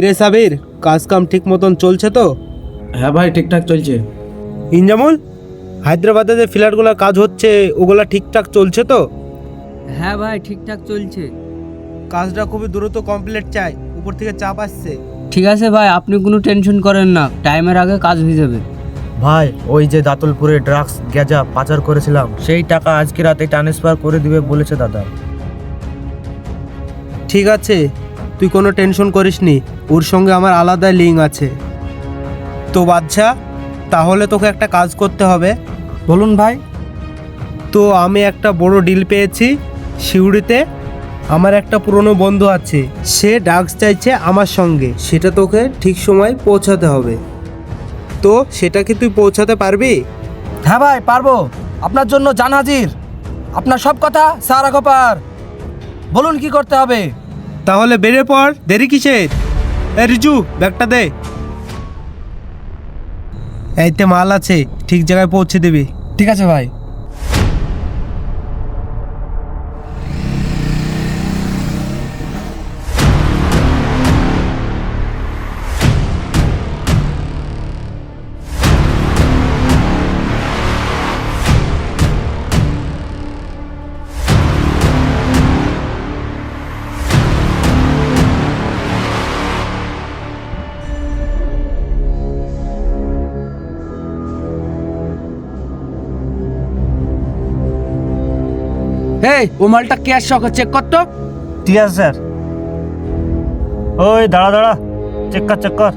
কিরে সাবির? কাজ কাম ঠিক মতন চলছে তো? হ্যাঁ ভাই ঠিকঠাক চলছে। ইনজামুল হায়দ্রাবাদে যে ফ্ল্যাটগুলোর কাজ হচ্ছে ওগুলা ঠিকঠাক চলছে তো? হ্যাঁ ভাই ঠিকঠাক চলছে। কাজটা খুবই দ্রুত কমপ্লিট চাই উপর থেকে চাপ আসছে। ঠিক আছে ভাই আপনি কোনো টেনশন করেন না টাইমের আগে কাজ হয়ে যাবে। ভাই ওই যে দাতুলপুরে ড্রাগস গেজা পাচার করেছিলাম সেই টাকা আজকে রাতে ট্রান্সফার করে দিবে বলেছে দাদা। ঠিক আছে তুই কোনো টেনশন করিস নি ওর সঙ্গে আমার আলাদা লিঙ্ক আছে। তো বাচ্চা তাহলে তোকে একটা কাজ করতে হবে। বলুন ভাই। তো আমি একটা বড় ডিল পেয়েছি সিউড়িতে। আমার একটা পুরনো বন্ধু আছে, সে ড্রাগস চাইছে আমার সঙ্গে। সেটা তোকে ঠিক সময় পৌঁছাতে হবে। তো সেটা কি তুই পৌঁছাতে পারবি? হ্যাঁ ভাই, পারব। আপনার জন্য জান হাজির। আপনার সব কথা সারা কপার বলুন কি করতে হবে? তাহলে বেরিয়ে পড়। দেরি কিসের এ রিজু, ব্যাগটা দে। এইতে মাল আছে, ঠিক জায়গায় পৌঁছে দিবি। ঠিক আছে ভাই। এই ও মালটা ক্যাশ শখ চেক কর তো। ঠিক আছে স্যার। ওই দাঁড়া দাঁড়া। চেক কর চেক কর।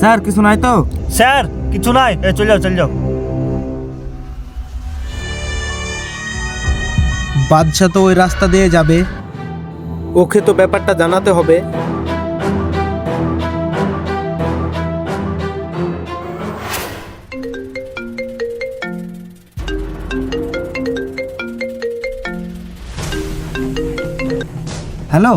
স্যার কিছু নাই তো? স্যার কিছু নাই। এ চল যাও চল যাও। বাদশা তো ওই রাস্তা দিয়ে যাবে। ওকে তো ব্যাপারটা জানাতে হবে। হ্যালো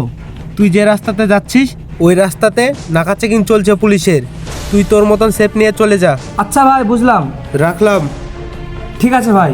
তুই যে রাস্তাতে যাচ্ছিস ওই রাস্তাতে নাকা চেকিং চলছে পুলিশের। তুই তোর মতন সেফ নিয়ে চলে যা। আচ্ছা ভাই বুঝলাম। রাখলাম। ঠিক আছে ভাই।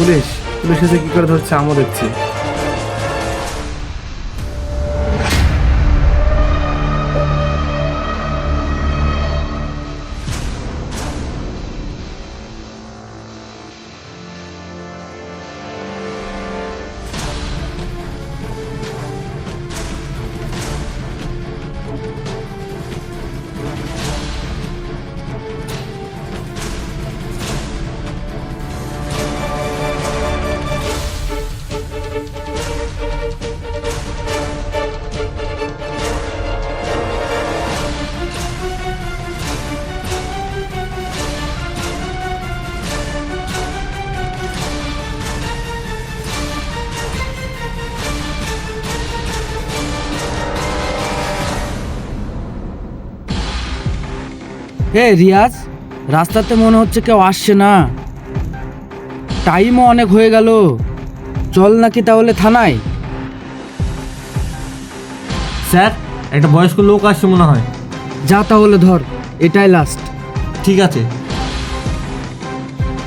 পুলিশ পুলিশ এসে কী করে ধরছে? আমও দেখছি। হে রিয়াজ রাস্তাতে মনে হচ্ছে কেউ আসছে না। টাইমও অনেক হয়ে গেল। চল নাকি তাহলে থানায়? স্যার একটা বয়স্ক লোক আসছে মনে হয়। যা তাহলে ধর এটাই লাস্ট ঠিক আছে।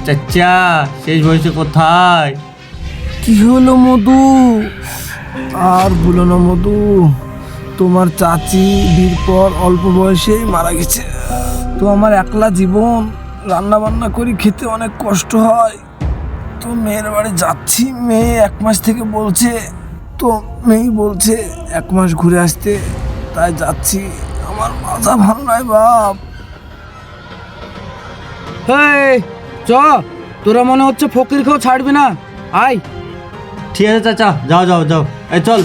চাচা শেষ বয়সে কোথায়? কি হলো মধু? আর বলো না মধু। তোমার চাচি বিয়ের পর অল্প বয়সেই মারা গেছে। তো আমার একলা জীবন রান্না বান্না করি খেতে অনেক কষ্ট হয়। তো মেয়ের বাড়ি যাচ্ছি মেয়ে এক মাস থেকে বলছে তো মেয়েই বলছে এক মাস ঘুরে আসতে। তাই যাচ্ছি। আমার মাথা ভালো নয় বাপ। হেই চ তোরা মনে হচ্ছে ফকির খেয়েও ছাড়বি না। আয়। ঠিক আছে চাচা যাও যাও যাও। এই চল।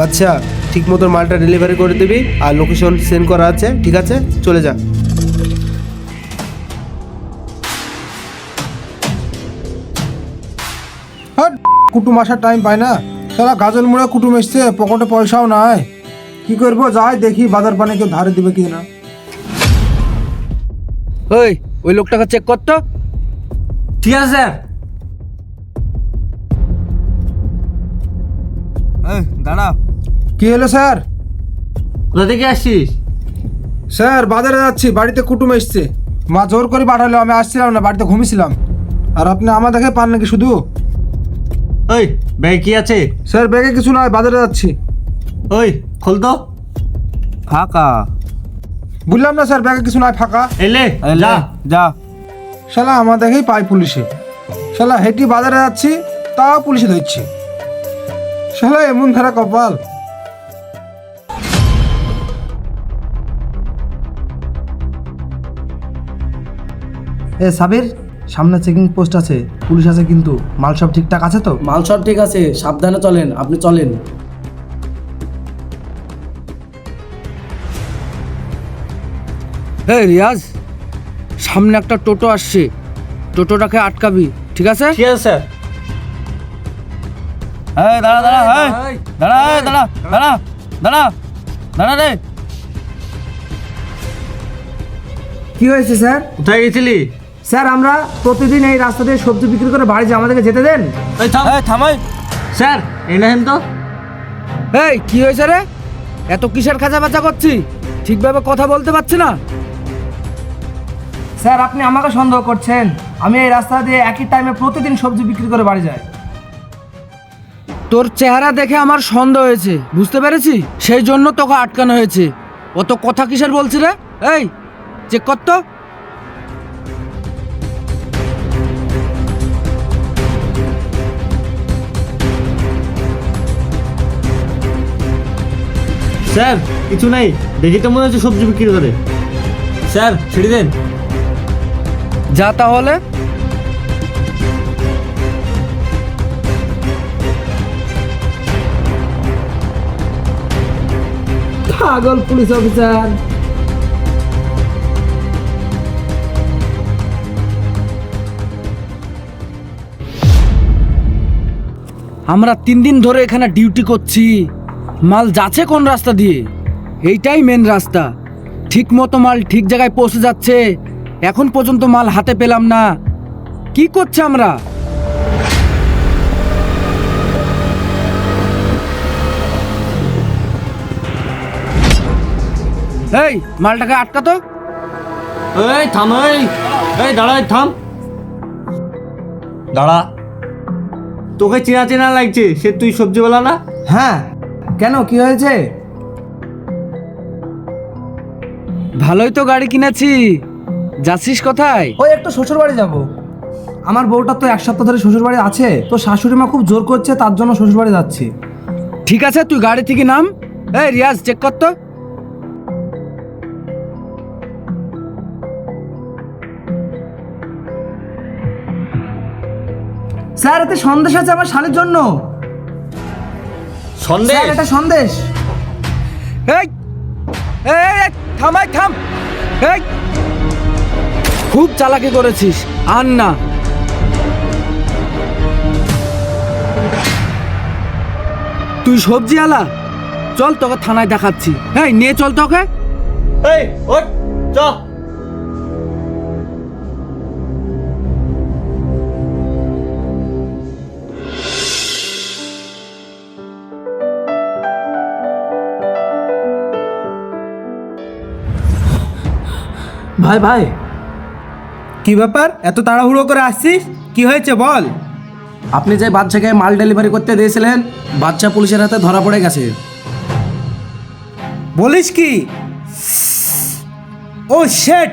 বাচ্চা ঠিক মতো মালটা ডেলিভারি করে দিবি আর লোকেশন সেন্ড করা আছে ঠিক আছে? চলে যা। হ্যাঁ কুটুম আসার টাইম পায় না। সারা গাজল মুড়ে কুটুম এসছে পকেটে পয়সাও নাই। কি করব? যাই দেখি বাজার পানি কেউ ধারে দিবে কি না ওই ওই লোকটাকে চেক করতো ঠিক আছে স্যার। দাঁড়া। কি হলো স্যার? কোথা থেকে আসছিস? স্যার বাজারে যাচ্ছি বাড়িতে কুটুম এসছে। মা জোর করে পাঠালো আমি আসছিলাম না বাড়িতে ঘুমিয়েছিলাম। আর আপনি আমার দেখে পান নাকি শুধু? ওই ব্যাগ কি আছে? স্যার ব্যাগে কিছু নয় বাজারে যাচ্ছি। ওই খোল তো। ফাঁকা। বললাম না স্যার ব্যাগে কিছু নয় ফাঁকা। এলে যা। যা। শালা আমার দেখেই পাই পুলিশে। শালা হেঁটি বাজারে যাচ্ছি তাও পুলিশে ধরছে। শালা এমন ধারা কপাল। এ সাবির সামনে চেকিং পোস্ট আছে পুলিশ আছে কিন্তু মাল সব ঠিকঠাক আছে তো? মাল সব ঠিক আছে সাবধানে চলেন আপনি চলেন। এই রিয়াজ সামনে একটা টোটো আসছে টোটোটাকে আটকাবি ঠিক আছে? ঠিক আছে স্যার। এই দাঁড়া দাঁড়া এই দাঁড়া এই দাঁড়া দাঁড়া দাঁড়া দাঁড়া রে। কি হয়েছে স্যার? কোথায় গেছিলি? স্যার আমরা প্রতিদিন এই রাস্তা দিয়ে সবজি বিক্রি করে বাড়ি যাই আমাদেরকে যেতে দেন? থামাই। স্যার এই নেন তো। এই কি হয়েছে রে? এত কিসের খাঁচা বাচা করছি? ঠিকভাবে কথা বলতে পারছি না। স্যার আপনি আমাকে সন্দেহ করছেন। আমি এই রাস্তা দিয়ে একই টাইমে প্রতিদিন সবজি বিক্রি করে বাড়ি যাই। তোর চেহারা দেখে আমার সন্দেহ হয়েছে বুঝতে পেরেছি? সেই জন্য তোকে আটকানো হয়েছে। অত কথা কিসের বলছি রে? এই চেক কর স্যার কিছু নাই। দেখি তো মনে হচ্ছে সবজি বিক্রি করে। স্যার ছেড়ে দেন। যা তাহলে। পাগল পুলিশ অফিসার। আমরা তিন দিন ধরে এখানে ডিউটি করছি। মাল যাচ্ছে কোন রাস্তা দিয়ে? এইটাই মেন রাস্তা। ঠিক মতো মাল ঠিক জায়গায় পৌঁছে যাচ্ছে। এখন পর্যন্ত মাল হাতে পেলাম না। কি করছে আমরা? এই মালটাকে আটকাতো এই থাম এই। এই দাঁড়া থাম। দাঁড়া। তোকে চেনা চেনা লাগছে সে তুই সবজিওয়ালা না? হ্যাঁ। কেন? কি হয়েছে? ভালোই তো গাড়ি কিনেছি। যাচ্ছিস কোথায়? ওই একটু শ্বশুর বাড়ি যাব। আমার বউটা তো এক সপ্তাহ ধরে শ্বশুর বাড়ি আছে তো শাশুড়ি মা খুব জোর করছে তার জন্য শ্বশুর বাড়ি যাচ্ছি। ঠিক আছে তুই গাড়ি থেকে নাম। এই রিয়াজ চেক কর তো। স্যার এতে সন্দেশ আছে আমার শালের জন্য। এটা সন্দেশ। এই এই, এই, এই, থামাই থাম। এই খুব চালাকি করেছিস আর না। তুই সবজি আলা চল তোকে থানায় দেখাচ্ছি। এই নিয়ে চল তোকে। এই ওঠ চ। ভাই ভাই। কি ব্যাপার? এত তাড়াহুড়ো করে আসছিস? কি হয়েছে বল? আপনি যে বাচ্চাকে মাল ডেলিভারি করতে দিয়েছিলেন বাচ্চা পুলিশের হাতে ধরা পড়ে গেছে। বলিস কি? ও শেট!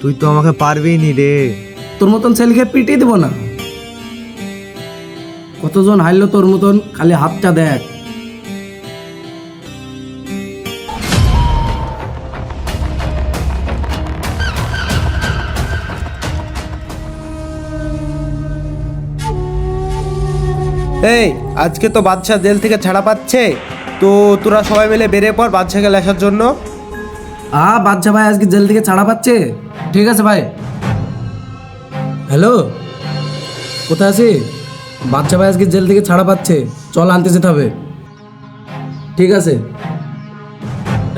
তুই তো আমাকে পারবি নি রে। তোর মতন ছেলেকে পিটিয়ে দেবো না। কতজন হারলো তোর মতন খালি হাতটা দেখ। এই আজকে তো বাদশাহ জেল থেকে ছাড়া পাচ্ছে। তো তোরা সবাই মিলে বেরিয়ে পর বাদশাকে লেখার জন্য। আ বাদশাহ ভাই আজকে জেল থেকে ছাড়া পাচ্ছে? ঠিক আছে ভাই। হ্যালো? কোথায় আছি বাচ্চা ভাই আজকে জেল থেকে ছাড়া পাচ্ছে। চল আনতে যেতে হবে। ঠিক আছে।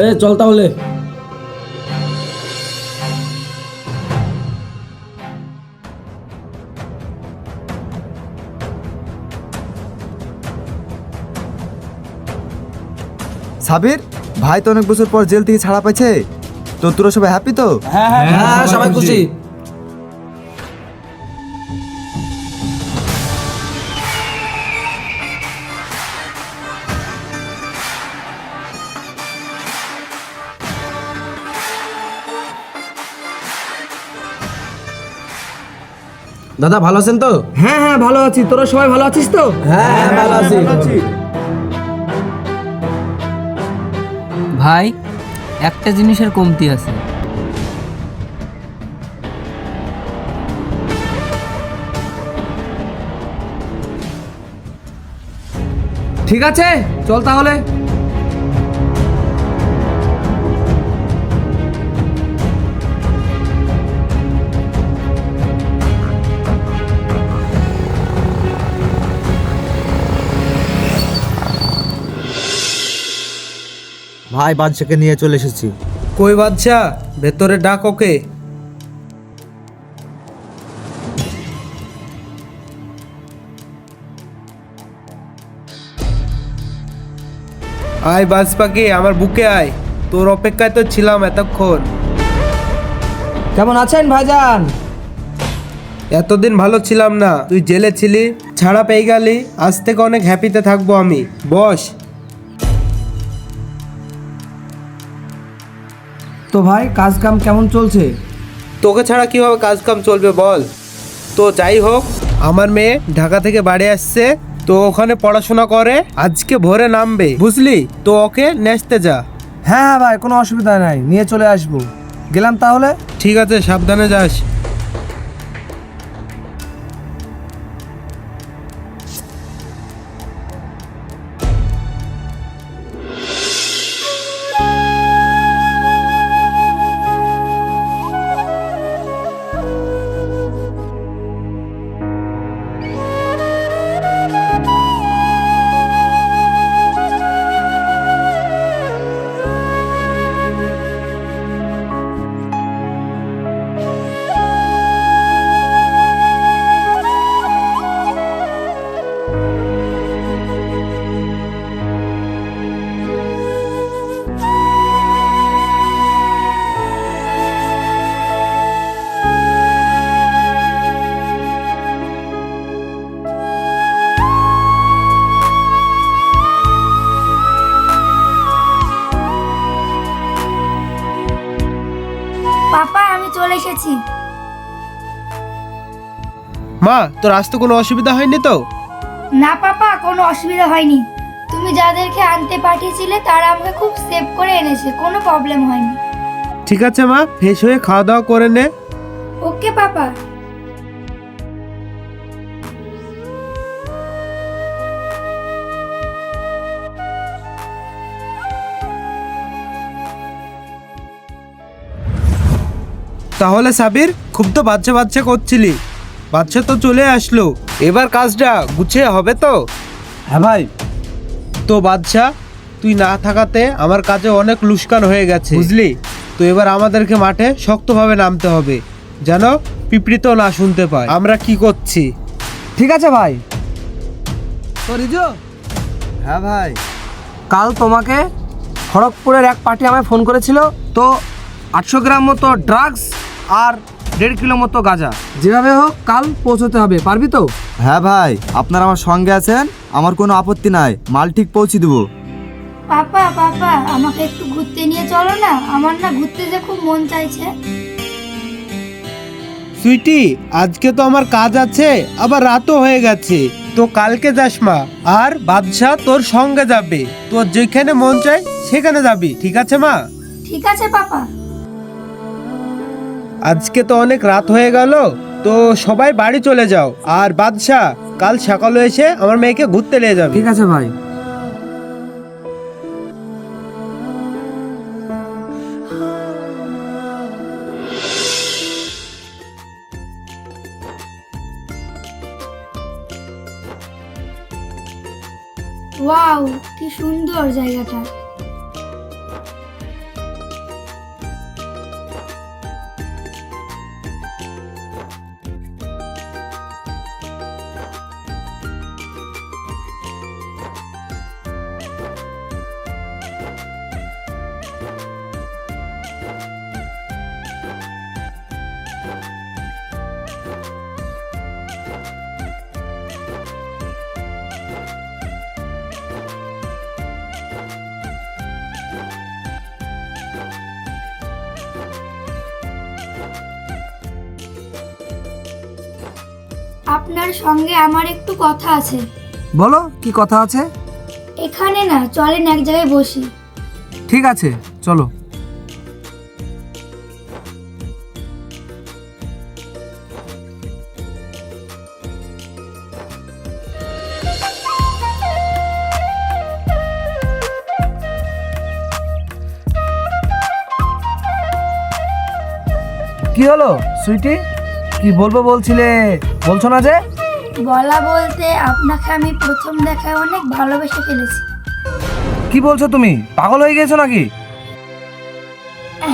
এ চল তাহলে। সাবির ভাই তো অনেক বছর পর জেল থেকে ছাড়া পাইছে। তো তোরা সবাই হ্যাপি তো? হ্যাঁ সবাই খুশি। দাদা ভালো আছেন তো? হ্যাঁ হ্যাঁ ভালো আছি। তোরা সবাই ভালো আছিস তো? হ্যাঁ ভালো আছি। ভাই একটা জিনিসের কমতি আছে। ঠিক আছে চল তাহলে। ভাই বাদশাকে নিয়ে চলে এসেছি। কই বাদশা? ভেতরে ডাক ওকে। আয় বাজ পাখি আমার বুকে আয়। তোর অপেক্ষায় তো ছিলাম এতক্ষণ। কেমন আছেন ভাইজান? এতদিন ভালো ছিলাম না। তুই জেলে ছিলি ছাড়া পেয়ে গেলি। আজ থেকে অনেক হ্যাপিতে থাকব আমি। বস। তো ভাই কাজ কাম কেমন চলছে? তোকে ছাড়া কীভাবে কাজ কাম চলবে বল? তো যাই হোক আমার মেয়ে ঢাকা থেকে বাড়ি আসছে তো ওখানে পড়াশোনা করে আজকে ভোরে নামবে বুঝলি? তো ওকে নেচতে যা। হ্যাঁ হ্যাঁ ভাই কোনো অসুবিধা নাই নিয়ে চলে আসব। গেলাম তাহলে? ঠিক আছে সাবধানে যাস। মা তোর আসতে কোনো অসুবিধা হয়নি তো? না পাপা কোনো অসুবিধা হয়নি। তুমি যাদেরকে আনতে পাঠিয়েছিলে তারা আমাকে খুব সেভ করে এনেছে কোনো প্রবলেম হয়নি। ঠিক আছে মা ফ্রেশ হয়ে খাওয়া দাওয়া করে নে। ওকে পাপা। তাহলে সাবির খুব তো বাচ্চা বাচ্চা করছিলি। বাচ্চা তো চলে আসলো। এবার কাজটা গুছিয়ে হবে তো? হ্যাঁ ভাই। তো বাদশা তুই না থাকাতে আমার কাজে অনেক লুস্কান হয়ে গেছে। বুঝলি? তো এবার আমাদেরকে মাঠে শক্তভাবে নামতে হবে যেন পিঁপড়ি তো না শুনতে পায়। আমরা কি করছি? ঠিক আছে ভাই। তো রিজু? হ্যাঁ ভাই। কাল তোমাকে খড়গপুরের এক পার্টি আমায় ফোন করেছিল তো আটশো গ্রাম মতো ড্রাগস আর দেড় কিলো মতো গাঁজা। যেভাবে হোক কাল পৌঁছতে হবে পারবি তো? হ্যাঁ ভাই আপনারা আমার সঙ্গে আছেন আমার কোনো আপত্তি নাই মাল ঠিক পৌঁছে দেবো। পাপা পাপা আমাকে একটু ঘুরতে নিয়ে চলো না আমার না ঘুরতে যে খুব মন চাইছে। সুইটি আজকে তো আমার কাজ আছে আবার রাতও হয়ে গেছে। তো কালকে যাস মা আর বাদশাহ তোর সঙ্গে যাবে। তোর যেখানে মন চায় সেখানে যাবি ঠিক আছে মা? ঠিক আছে পাপা। আজকে তো অনেক রাত হয়ে গেল তো সবাই বাড়ি চলে যাও। আর বাদশাহ কাল সকালে এসে আমার মেয়েকে ঘুরতে নিয়ে যাবে। ঠিক আছে ভাই। ওয়াও কি সুন্দর জায়গাটা। আপনার সঙ্গে আমার একটু কথা আছে। বলো কি কথা আছে? এখানে না চলেন এক জায়গায় বসি। ঠিক আছে চলো। কি হলো সুইটি? কি বলব বলছিলে? বলছো না যে? বলা বলতে আপনাকে আমি প্রথম দেখায় অনেক ভালোবেসে ফেলেছি। কি বলছো তুমি? পাগল হয়ে গেছো নাকি?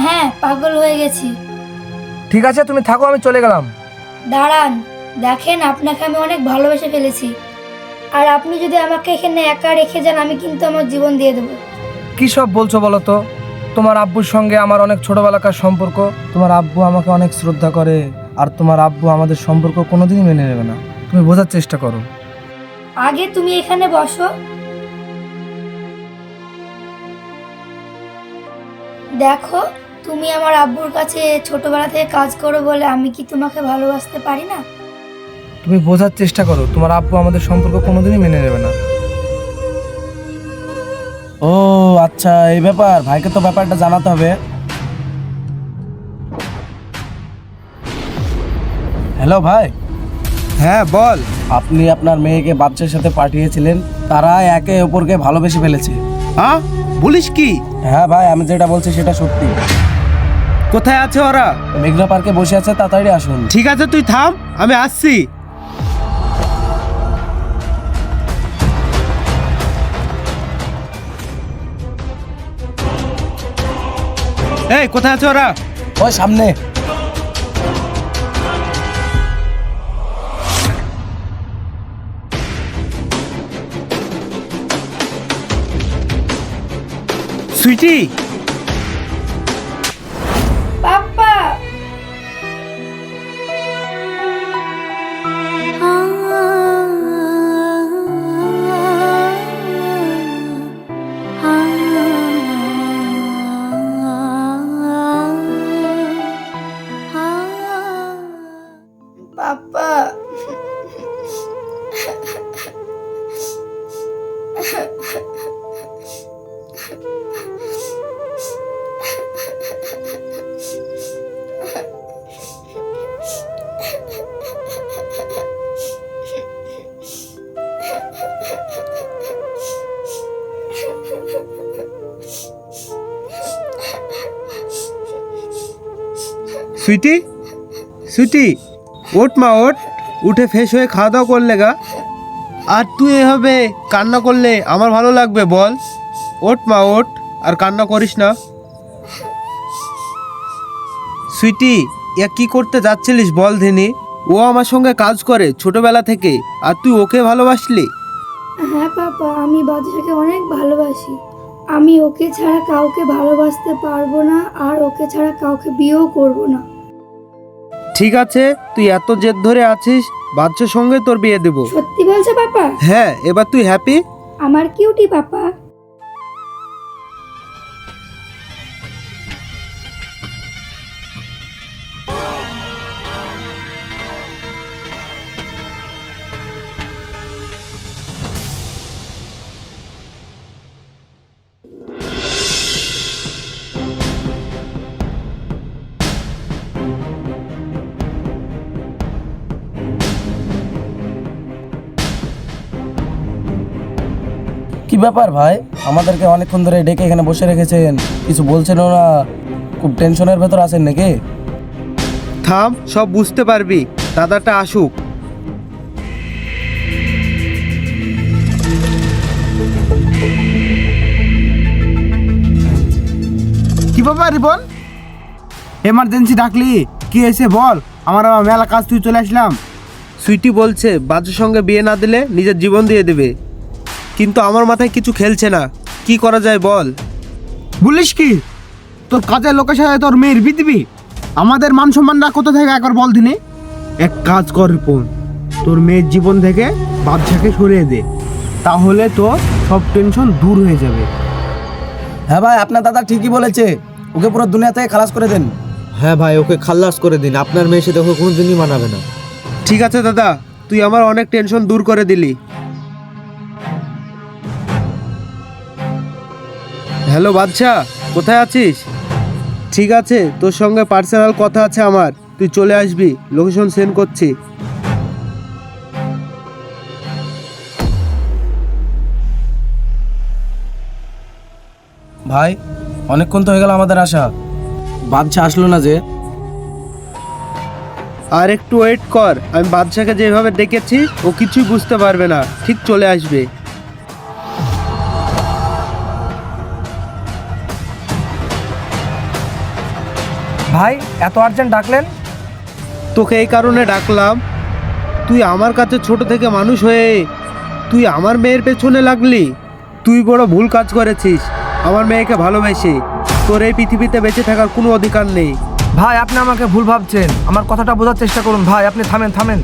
হ্যাঁ পাগল হয়ে গেছি। ঠিক আছে তুমি থাকো আমি চলে গেলাম। দাঁড়ান দেখেন আপনাকে আমি অনেক ভালোবেসে ফেলেছি। আর আপনি যদি আমাকে এখানে একা রেখে যান আমি কিন্তু আমার জীবন দিয়ে দেবো। কি সব বলছো বলো তো? তোমার আব্বুর সঙ্গে আমার অনেক ছোটবেলাকার সম্পর্ক তোমার আব্বু আমাকে অনেক শ্রদ্ধা করে। আর তোমার আব্বু আমাদের সম্পর্ক কোনোদিনই মেনে নেবে না। তুমি বোঝার চেষ্টা করো। আগে তুমি এখানে বসো। দেখো তুমি আমার আব্বুর কাছে ছোটবেলা থেকে কাজ করো বলে আমি কি তোমাকে ভালোবাসতে পারি না? তুমি বোঝার চেষ্টা করো তোমার আব্বু আমাদের সম্পর্ক কোনোদিনই মেনে নেবে না। ও আচ্ছা এই ব্যাপার ভাইকে তো ব্যাপারটা জানাতে হবে। হ্যালো ভাই। হ্যাঁ বল। আপনি আপনার মেয়েকে বাচ্চার সাথে পাঠিয়েছিলেন তারা একে অপরকে ভালোবেসে ফেলেছে। হ্যাঁ? বলিস কি? হ্যাঁ ভাই আমি যেটা বলছি সেটা সত্যি। কোথায় আছে ওরা? মেঘনা পার্কে বসে আছে তাড়াতাড়ি আসুন। ঠিক আছে তুই থাম আমি আসছি। এই কোথায় আছে ওরা? ওই সামনে। সুইটি সুইটি? সুইটি ওট মা, ওঠ। উঠে ফ্রেশ হয়ে খাওয়া দাওয়া করলে গা। আর তুই এভাবে কান্না করলে আমার ভালো লাগবে, বল। ওট মা, ওঠ, আর কান্না করিস না। সুইটি ইয়া কি করতে যাচ্ছিলিস বল ধিনি? ও আমার সঙ্গে কাজ করে ছোটবেলা থেকে, আর তুই ওকে ভালোবাসলি? হ্যাঁ পাপা, আমি বাদশাকে অনেক ভালোবাসি। আমি ওকে ছাড়া কাউকে ভালোবাসতে পারব না, আর ওকে ছাড়া কাউকে বিয়েও করব না। ঠিক আছে তুই এত জেদ ধরে আছিস বাচ্চার সঙ্গে তোর বিয়ে দেবো। সত্যি বলছো পাপা? হ্যাঁ এবার তুই হ্যাপি আমার কিউটি পাপা? ব্যাপার ভাই? আমাদেরকে অনেকক্ষণ ধরে ডেকে এখানে বসে রেখেছেন। কিছু বলছেনও না খুব টেনশনের ভেতর আছেন নাকি? থাম সব বুঝতে পারবি। দাদাটা আসুক। কি ব্যাপার রিপন? এমার্জেন্সি ডাকলি? কি এসে বল? আমার আবার মেলা কাজ তুই চলে আসলাম। সুইটি বলছে বাজুর সঙ্গে বিয়ে না দিলে নিজের জীবন দিয়ে দেবে। কিন্তু আমার মাথায় কিছু খেলছে না। কি করা যায় বল? বলিস কি? তোর কাজের লোকের সাথে তোর মেয়ের বিয়ে দিবি? আমাদের মান সম্মানটা কোথা থেকে একবার বল দিনে? এক কাজ কর রিপন তোর মেয়ের জীবন থেকে বাদশাকে সরিয়ে দে। তাহলে তোর সব টেনশন দূর হয়ে যাবে। হ্যাঁ ভাই আপনার দাদা ঠিকই বলেছে। ওকে পুরো দুনিয়া থেকে খালাস করে দেন। হ্যাঁ ভাই ওকে খাল্লাস করে দিন। আপনার মেয়ে সাথে ওকে কোনোদিনই মানাবে না। ঠিক আছে দাদা তুই আমার অনেক টেনশন দূর করে দিলি। হ্যালো বাদশাহ কোথায় আছিস? ঠিক আছে তোর সঙ্গে পার্সোনাল কথা আছে আমার। তুই চলে আসবি লোকেশন সেন্ড করছি। ভাই অনেকক্ষণ তো হয়ে গেল আমাদের আশা বাদশা আসলো না যে। আর একটু ওয়েট কর আমি বাদশাকে যেভাবে ডেকেছি ও কিছুই বুঝতে পারবে না। ঠিক চলে আসবে। ভাই এত আর্জেন্ট ডাকলেন? তোকে এই কারণে ডাকলাম। তুই আমার কাছে ছোট থেকে মানুষ হয়ে তুই আমার মেয়ের পেছনে লাগলি। তুই বড় ভুল কাজ করেছিস। আমার মেয়েকে ভালোবেসে। তোর এই পৃথিবীতে বেঁচে থাকার কোনো অধিকার নেই। ভাই আপনি আমাকে ভুল ভাবছেন। আমার কথাটা বোঝার চেষ্টা করুন। ভাই আপনি থামেন থামেন।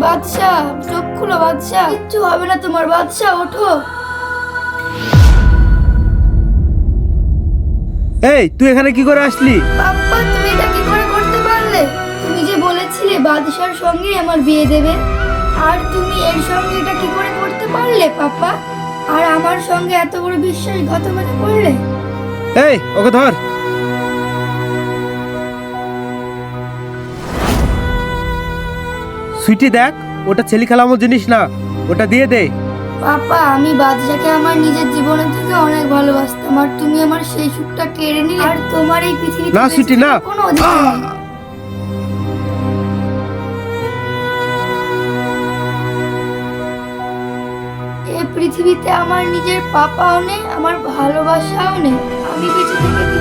দেবো না আমি বাদশা চোখ খুলো বাদশা কিচ্ছু হবে না তোমার বাদশা ওঠো। এই তুই এখানে কি করে আসলি? পাপ্পা তুমি এটা কি করে করতে পারলে? তুমি যে বলেছিলে বাদশার সঙ্গে আমার বিয়ে দেবে আর তুমি এর সঙ্গে এটা কি করে করতে পারলে পাপ্পা আর আমার সঙ্গে এত বড় বিশ্বাসঘাতকতা করলে? এই ওকে ধর। সুইটি দেখ ওটা ছেলে খেলামো জিনিস না ওটা দিয়ে দে পাপা আমি বাদশাকে আমার নিজের জীবনের থেকে অনেক ভালোবাসতাম আর তুমি আমার সেই সুখটা কেড়ে নিলে আর তোমার এই পৃথিবীতে না, বেঁচে সুইটি, না। থাকার কোনো অধিকার নেই। এই পৃথিবীতে আমার নিজের পাপাও নেই আমার ভালোবাসাও নেই আমি বেঁচে থেকে কি